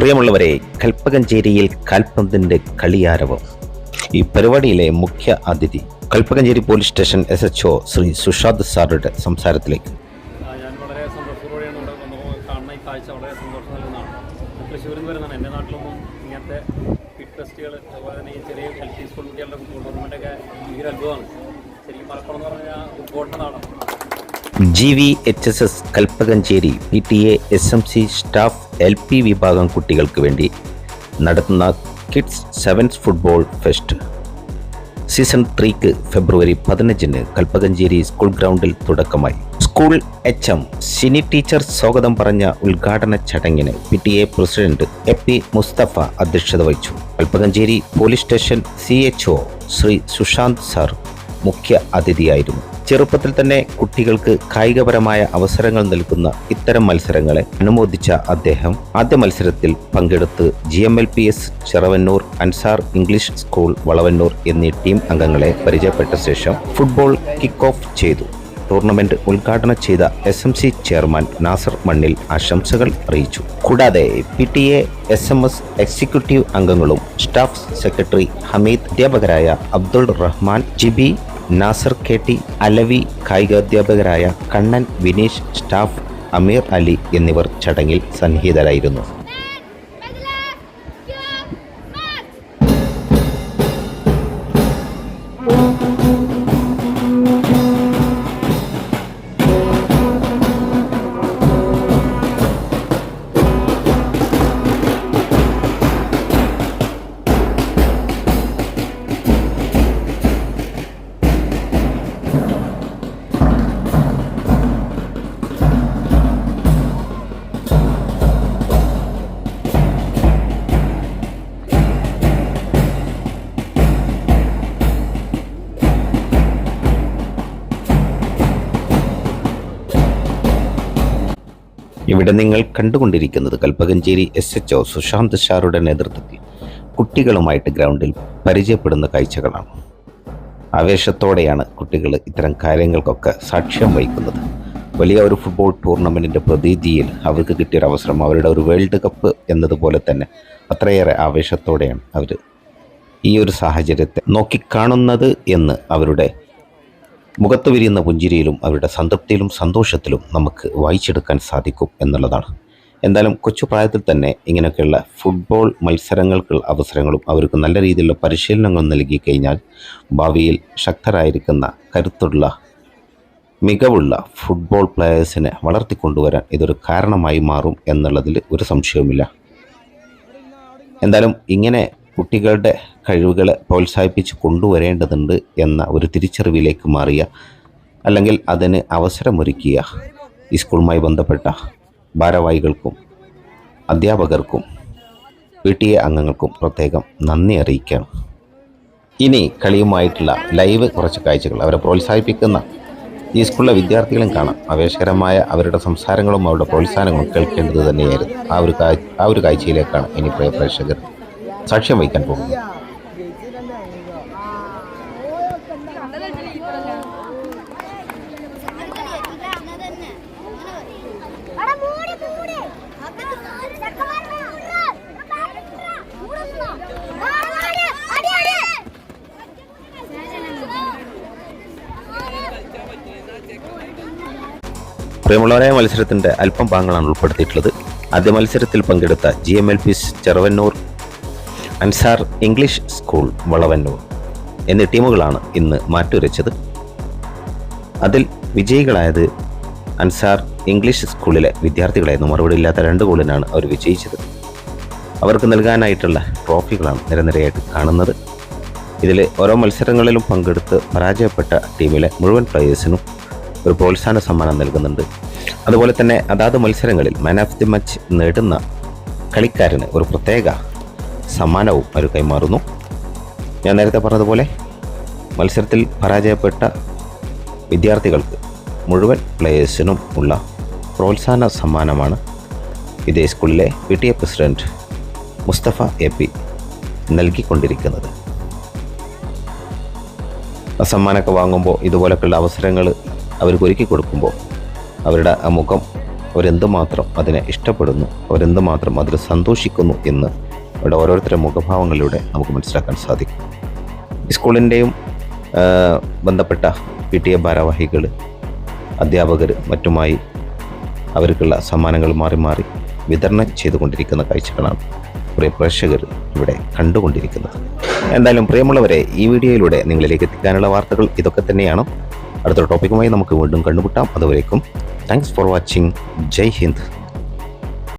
പ്രിയമുള്ളവരെ കൽപ്പകഞ്ചേരിയിൽ കാൽപന്തിന്റെ കളിയാരവം. ഈ പരിപാടിയിലെ മുഖ്യ അതിഥി Kalpakanchery police station S H O Shri Sushad സാറുടെ സംസാരത്തിലേക്ക്. ഞാൻ വളരെ സന്തോഷത്തോടെയാണ് വളരെ സന്തോഷം ഫിറ്റ് ഫെസ്റ്റുകൾ ചെറിയ സ്കൂൾ അത്ഭുതമാണ്. ശരിക്കും മലപ്പുറം എന്ന് പറഞ്ഞാൽ ഫുട്ബോളിന്റെ നാടാണ്. G V H S S Kalpakanchery P T A S M C staff L P വിഭാഗം കുട്ടികൾക്ക് വേണ്ടി നടത്തുന്ന kids sevens football fest. Season ത്രീക്ക് ഫെബ്രുവരി പതിനഞ്ചിന് കൽപ്പകഞ്ചേരി സ്കൂൾ ഗ്രൗണ്ടിൽ തുടക്കമായി. School H M Sini teacher സ്വാഗതം പറഞ്ഞ ഉദ്ഘാടന ചടങ്ങിന് P T A president A P Mustafa അധ്യക്ഷത വഹിച്ചു. Kalpakanchery police station C H O Shri Sushant sir മുഖ്യ അതിഥിയായിരുന്നു. ചെറുപ്പത്തിൽ തന്നെ കുട്ടികൾക്ക് കായികപരമായ അവസരങ്ങൾ നൽകുന്ന ഇത്തരം മത്സരങ്ങളെ അനുമോദിച്ച അദ്ദേഹം ആദ്യ മത്സരത്തിൽ പങ്കെടുത്ത് G M L P S Cheravannur Ansar English school Valavannur എന്നീ ടീം അംഗങ്ങളെ പരിചയപ്പെട്ട ശേഷം ഫുട്ബോൾ കിക്ക് ഓഫ് ചെയ്തു. ടൂർണമെന്റ് ഉദ്ഘാടനം ചെയ്ത S M C chairman Nasar Mannil ആശംസകൾ അറിയിച്ചു. കൂടാതെ P T A S M S executive അംഗങ്ങളും സ്റ്റാഫ് സെക്രട്ടറി ഹമീദ് അധ്യാപകരായ അബ്ദുൾ റഹ്മാൻ ജിബി നാസർ കെ ടി അലവി കായികാധ്യാപകരായ കണ്ണൻ വിനീഷ് സ്റ്റാഫ് അമീർ അലി എന്നിവർ ചടങ്ങിൽ സന്നിഹിതരായിരുന്നു ഇവിടെ നിങ്ങൾ കണ്ടുകൊണ്ടിരിക്കുന്നത് Kalpakanchery S H O Sushant ഷാറുടെ നേതൃത്വത്തിൽ കുട്ടികളുമായിട്ട് ഗ്രൗണ്ടിൽ പരിചയപ്പെടുന്ന കാഴ്ചകളാണ്. ആവേശത്തോടെയാണ് കുട്ടികൾ ഇത്തരം കാര്യങ്ങൾക്കൊക്കെ സാക്ഷ്യം വഹിക്കുന്നത്. വലിയ ഒരു ഫുട്ബോൾ ടൂർണമെന്റിന്റെ പ്രതീതിയിൽ അവർക്ക് കിട്ടിയൊരു അവസരം അവരുടെ ഒരു വേൾഡ് കപ്പ് എന്നതുപോലെ തന്നെ അത്രയേറെ ആവേശത്തോടെയാണ് അവർ ഈ ഒരു സാഹചര്യത്തെ നോക്കിക്കാണുന്നത് എന്ന് അവരുടെ മുഖത്ത് വിരിയുന്ന പുഞ്ചിരിയിലും അവരുടെ സംതൃപ്തിയിലും സന്തോഷത്തിലും നമുക്ക് വായിച്ചെടുക്കാൻ സാധിക്കും എന്നുള്ളതാണ്. എന്തായാലും കൊച്ചു പ്രായത്തിൽ തന്നെ ഇങ്ങനെയൊക്കെയുള്ള ഫുട്ബോൾ മത്സരങ്ങൾക്കുള്ള അവസരങ്ങളും അവർക്ക് നല്ല രീതിയിലുള്ള പരിശീലനങ്ങൾ നൽകി കഴിഞ്ഞാൽ ഭാവിയിൽ ശക്തരായിരിക്കുന്ന കരുത്തുള്ള മികവുള്ള ഫുട്ബോൾ പ്ലെയേഴ്സിനെ വളർത്തിക്കൊണ്ടുവരാൻ ഇതൊരു കാരണമായി മാറും എന്നുള്ളതിൽ ഒരു സംശയവുമില്ല. എന്തായാലും ഇങ്ങനെ കുട്ടികളുടെ കഴിവുകളെ പ്രോത്സാഹിപ്പിച്ച് കൊണ്ടുവരേണ്ടതുണ്ട് എന്ന ഒരു തിരിച്ചറിവിലേക്ക് മാറിയ അല്ലെങ്കിൽ അതിന് അവസരമൊരുക്കിയ ഈ സ്കൂളുമായി ബന്ധപ്പെട്ട ഭാരവാഹികൾക്കും അധ്യാപകർക്കും പി ടി എ അംഗങ്ങൾക്കും പ്രത്യേകം നന്ദി അറിയിക്കാം ഇനി കളിയുമായിട്ടുള്ള ലൈവ് കുറച്ച് കാഴ്ചകൾ അവരെ പ്രോത്സാഹിപ്പിക്കുന്ന ഈ സ്കൂളിലെ വിദ്യാർത്ഥികളും കാണാം. ആവേശകരമായ അവരുടെ സംസാരങ്ങളും അവരുടെ പ്രോത്സാഹനങ്ങളും കേൾക്കേണ്ടത് തന്നെയായിരുന്നു. ആ ഒരു ആ ഒരു കാഴ്ചയിലേക്കാണ് ഇനി പ്രിയ പ്രേക്ഷകർ സാക്ഷ്യം വഹിക്കാൻ പോകുന്നു. അവിടെ മൂടി മൂടി ചെക്കന്മാരെ അടി അടി പ്രിയമുള്ളവരെ മത്സരത്തിന്റെ അല്പം ഭാഗങ്ങളാണ് ഉൾപ്പെടുത്തിയിട്ടുള്ളത്. ആദ്യ മത്സരത്തിൽ പങ്കെടുത്ത G M L P Cheruvannur Ansar English school Valavannur എന്നീ ടീമുകളാണ് ഇന്ന് മാറ്റുരച്ചത്. അതിൽ വിജയികളായത് അൻസാർ ഇംഗ്ലീഷ് സ്കൂളിലെ വിദ്യാർത്ഥികളായിരുന്നു. മറുപടി ഇല്ലാത്ത രണ്ട് ഗോളിനാണ് അവർ വിജയിച്ചത്. അവർക്ക് നൽകാനായിട്ടുള്ള ട്രോഫികളാണ് നിരനിരയായിട്ട് കാണുന്നത്. ഇതിൽ ഓരോ മത്സരങ്ങളിലും പങ്കെടുത്ത് പരാജയപ്പെട്ട ടീമിലെ മുഴുവൻ പ്ലേയേഴ്സിനും ഒരു പ്രോത്സാഹന സമ്മാനം നൽകുന്നുണ്ട്. അതുപോലെ തന്നെ അതാത് മത്സരങ്ങളിൽ മാൻ ഓഫ് ദി മാച്ച് നേടുന്ന കളിക്കാരന് ഒരു പ്രത്യേക സമ്മാനവും അവർ കൈമാറുന്നു. ഞാൻ നേരത്തെ പറഞ്ഞതുപോലെ മത്സരത്തിൽ പരാജയപ്പെട്ട വിദ്യാർത്ഥികൾക്ക് മുഴുവൻ പ്ലേയേഴ്സിനും ഉള്ള പ്രോത്സാഹന സമ്മാനമാണ് ഇതേ സ്കൂളിലെ P T A president Mustafa A P നൽകിക്കൊണ്ടിരിക്കുന്നത്. സമ്മാനമൊക്കെ വാങ്ങുമ്പോൾ ഇതുപോലൊക്കെയുള്ള അവസരങ്ങൾ അവർക്ക് ഒരുക്കി കൊടുക്കുമ്പോൾ അവരുടെ മുഖം അവരെന്തുമാത്രം അതിനെ ഇഷ്ടപ്പെടുന്നു അവരെന്തുമാത്രം അതിൽ സന്തോഷിക്കുന്നു എന്ന് ഇവിടെ ഓരോരുത്തരുടെ മുഖഭാവങ്ങളിലൂടെ നമുക്ക് മനസ്സിലാക്കാൻ സാധിക്കും. സ്കൂളിന്റെയും ബന്ധപ്പെട്ട പി ടി എ ഭാരവാഹികൾ അധ്യാപകർ മറ്റുമായി അവർക്കുള്ള സമ്മാനങ്ങൾ മാറി മാറി വിതരണം ചെയ്തുകൊണ്ടിരിക്കുന്ന കാഴ്ചകളാണ് പ്രിയ പ്രേക്ഷകർ ഇവിടെ കണ്ടുകൊണ്ടിരിക്കുന്നത്. എന്തായാലും പ്രിയമുള്ളവരെ ഈ വീഡിയോയിലൂടെ നിങ്ങളിലേക്ക് എത്തിക്കാനുള്ള വാർത്തകൾ ഇതൊക്കെ തന്നെയാണ്. അടുത്ത ടോപ്പിക്കുമായി നമുക്ക് വീണ്ടും കണ്ടുമുട്ടാം. അതുവരേക്കും thanks for watching Jai Hind.